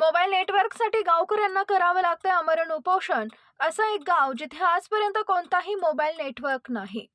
Mobile नेटवर्कसाठी गावकऱ्यांना करावं लागतंय आमरण उपोषण असं एक गाव जिथे आजपर्यंत कोणताही मोबाईल नेटवर्क नाही.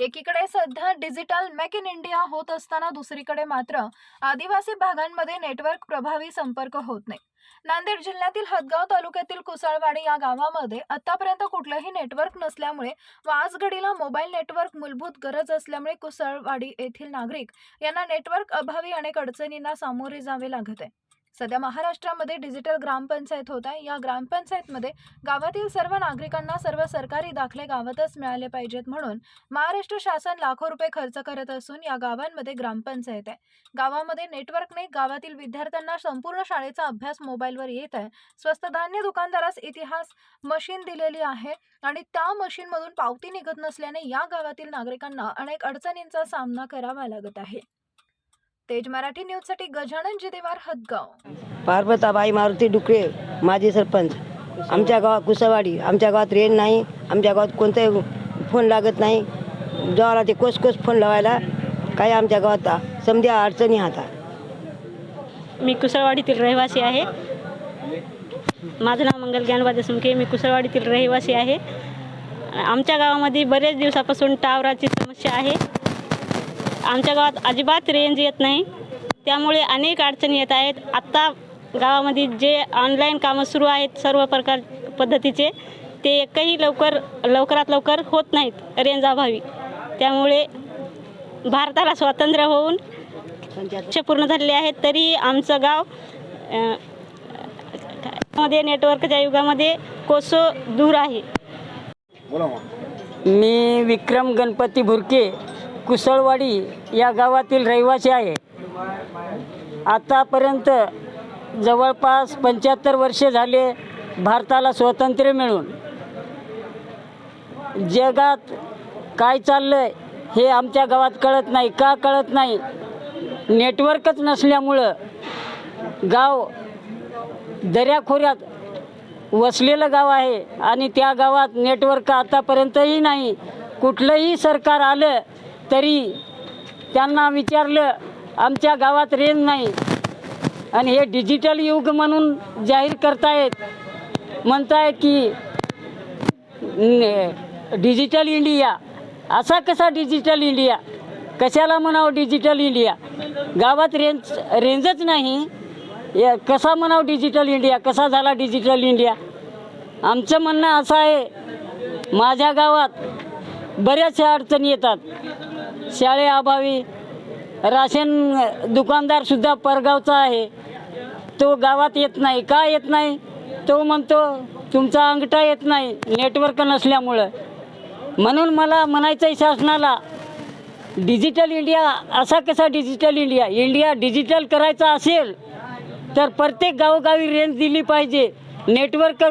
एकीकडे सध्या डिजिटल मेक इन इंडिया होत असताना दुसरीकडे मात्र आदिवासी भागांमध्ये नेटवर्क प्रभावी संपर्क होत नाही. नांदेड जिल्ह्यातील हदगाव तालुक्यातील कुसळवाडी या गावामध्ये आतापर्यंत कुठलंही नेटवर्क नसल्यामुळे व आज घडीला मोबाईल नेटवर्क मूलभूत गरज असल्यामुळे कुसळवाडी येथील नागरिक यांना नेटवर्क अभावी अनेक अडचणींना सामोरे जावे लागत आहे. सध्या महाराष्ट्रामध्ये डिजिटल ग्रामपंचायत होत आहे. या ग्रामपंचायतमध्ये गावातील सर्व नागरिकांना सर्व सरकारी दाखले गावातच मिळाले पाहिजेत म्हणून महाराष्ट्र शासन लाखो रुपये खर्च करत असून या गावांमध्ये ग्रामपंचायत आहे. गावामध्ये नेटवर्क नाही. गावातील विद्यार्थ्यांना संपूर्ण शाळेचा अभ्यास मोबाईलवर येत आहे. स्वस्त धान्य दुकानदारास इतिहास मशीन दिलेली आहे आणि त्या मशीनमधून पावती निघत नसल्याने या गावातील नागरिकांना अनेक अडचणींचा सामना करावा लागत आहे. तेज मराठी न्यूजसाठी गजानन जिदेवार हदगाव. पार्वताबाई मारुती डुकरे माजी सरपंच. आमच्या गावात कुसवाडी आमच्या गावात रेंज नाही आमच्या गावात कोणताही फोन लागत नाही. जेव्हा ते कोस कोस फोन लावायला काही आमच्या गावात समजा अडचणी हाता मी कुसळवाडीतील रहिवासी आहे. माझं नाव मंगल ज्ञानबा देशमुखे मी कुसळवाडीतील रहिवासी आहे. आमच्या गावामध्ये बरेच दिवसापासून टावराची समस्या आहे. आमच्या गावात अजिबात रेंज येत नाही. त्यामुळे अनेक अडचणी येत आहेत. आत्ता गावामध्ये जे ऑनलाईन कामं सुरू आहेत सर्व प्रकार पद्धतीचे ते एकही लवकर लवकरात लवकर होत नाहीत रेंज अभावी. त्यामुळे भारताला स्वातंत्र्य होऊन पूर्ण झालेले आहेत. तरी आमचं गावमध्ये नेटवर्कच्या युगामध्ये कोसो दूर आहे. मी विक्रम गणपती भुरके. कुसळवाडी या गावातील रहिवासी आहे. आतापर्यंत जवळपास पंच्याहत्तर वर्षे झाले भारताला स्वातंत्र्य मिळून. जगात काय चाललं आहे हे आमच्या गावात कळत नाही. का कळत नाही? नेटवर्कच नसल्यामुळं गाव दऱ्याखोऱ्यात वसलेलं गाव आहे आणि त्या गावात नेटवर्क आतापर्यंतही नाही. कुठलंही सरकार आलं तरी त्यांना विचारलं आमच्या गावात रेंज नाही आणि हे डिजिटल युग म्हणून जाहीर करतायत. म्हणतायत की डिजिटल इंडिया असा कसा डिजिटल इंडिया? कशाला म्हणावं डिजिटल इंडिया? गावात रेंज रेंजच नाही. या कसा म्हणावं डिजिटल इंडिया? कसा झाला डिजिटल इंडिया? आमचं म्हणणं असं आहे माझ्या गावात बऱ्याचशा अडचणी येतात. शाळेअभावी राशन दुकानदारसुद्धा परगावचा आहे. तो गावात येत नाही. का येत नाही? तो म्हणतो तुमचा अंगठा येत नाही. नेटवर्क नसल्यामुळं. म्हणून मला म्हणायचं आहे शासनाला डिजिटल इंडिया असा कसा डिजिटल इंडिया? इंडिया डिजिटल करायचा असेल तर प्रत्येक गावोगावी रेंज दिली पाहिजे. नेटवर्क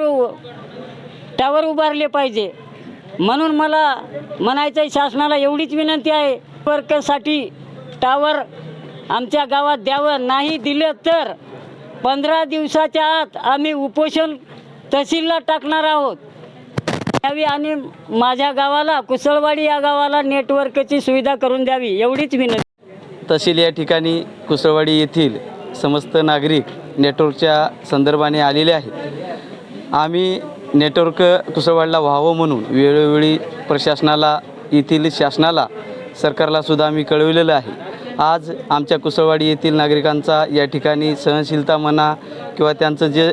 टावर उभारले पाहिजे. म्हणून मला म्हणायचं आहे शासनाला एवढीच विनंती आहे. नेटवर्कसाठी टावर आमच्या गावात द्यावं नाही दिलं तर पंधरा दिवसाच्या आत आम्ही उपोषण तहसीलला टाकणार आहोत. द्यावी आणि माझ्या गावाला कुसळवाडी या गावाला नेटवर्कची सुविधा करून द्यावी एवढीच विनंती. तहसील या ठिकाणी कुसळवाडी येथील समस्त नागरिक नेटवर्कच्या संदर्भाने आलेले आहेत. आम्ही नेटवर्क कुसळवाडीला व्हावं म्हणून वेळोवेळी प्रशासनाला येथील शासनाला सरकारला सुद्धा आम्ही कळविलेलं आहे. आज आमच्या कुसळवाडी येथील नागरिकांचा या ठिकाणी सहनशीलता म्हणा किंवा त्यांचं जे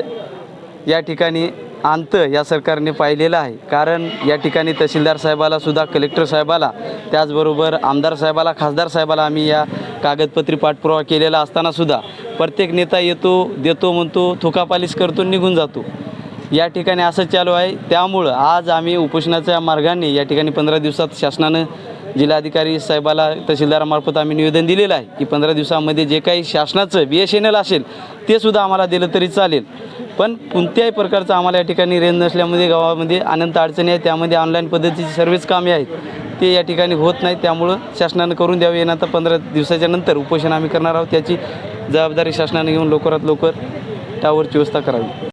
या ठिकाणी अंत या सरकारने पाहिलेलं आहे. कारण या ठिकाणी तहसीलदार साहेबाला सुद्धा कलेक्टर साहेबाला त्याचबरोबर आमदार साहेबाला खासदार साहेबाला आम्ही या कागदपत्री पाठपुरावा केलेला असताना सुद्धा प्रत्येक नेता येतो देतो म्हणतो थुकापालीस करतो निघून जातो. या ठिकाणी असं चालू आहे. त्यामुळं आज आम्ही उपोषणाच्या मार्गाने या ठिकाणी पंधरा दिवसात शासनानं जिल्हाधिकारी साहेबाला तहसीलदारामार्फत आम्ही निवेदन दिलेलं आहे की पंधरा दिवसामध्ये जे काही शासनाचं बी एस एन एल असेल ते सुद्धा आम्हाला दिलं तरी चालेल. पण कोणत्याही प्रकारचं आम्हाला या ठिकाणी रेंज नसल्यामध्ये गावामध्ये अनंत अडचणी आहेत त्यामध्ये ऑनलाईन पद्धतीची सर्वच कामे आहेत ते या ठिकाणी होत नाही. त्यामुळं शासनानं करून द्यावे. येणार तर पंधरा दिवसाच्या नंतर उपोषण आम्ही करणार आहोत. त्याची जबाबदारी शासनाने घेऊन लवकरात लवकर टावरची व्यवस्था करावी.